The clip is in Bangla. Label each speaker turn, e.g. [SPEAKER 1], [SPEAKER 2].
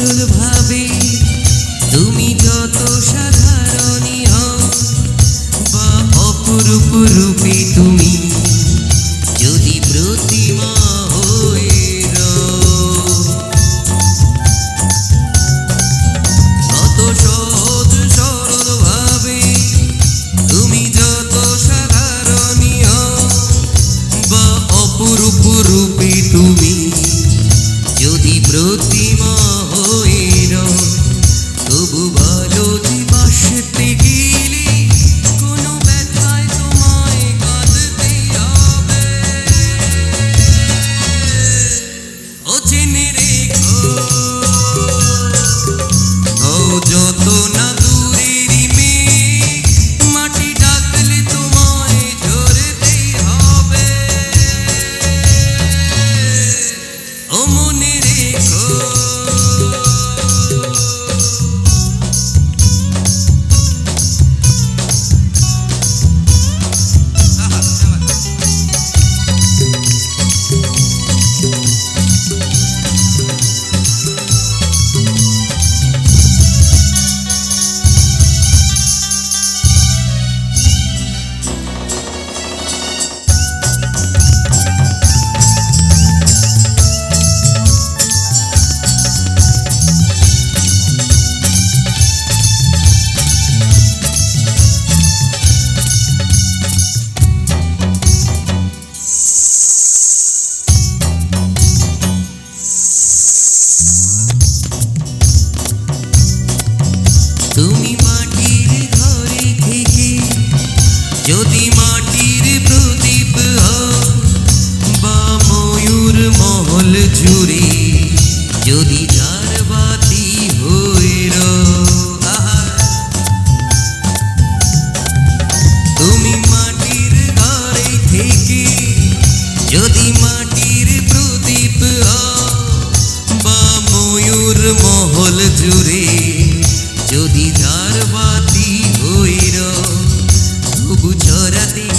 [SPEAKER 1] সরল ভাবে তুমি যত সাধারণী হও বা অপরূপ রূপে তুমি যদি প্রতিমা যদি মাটির প্রদীপ বা ময়ূর মহল জুড়ে, যদি যার মাটির থেকে মাটির বা ময়ূর মহল জুড়ে, যদি ধার বাতি ગુજરાતી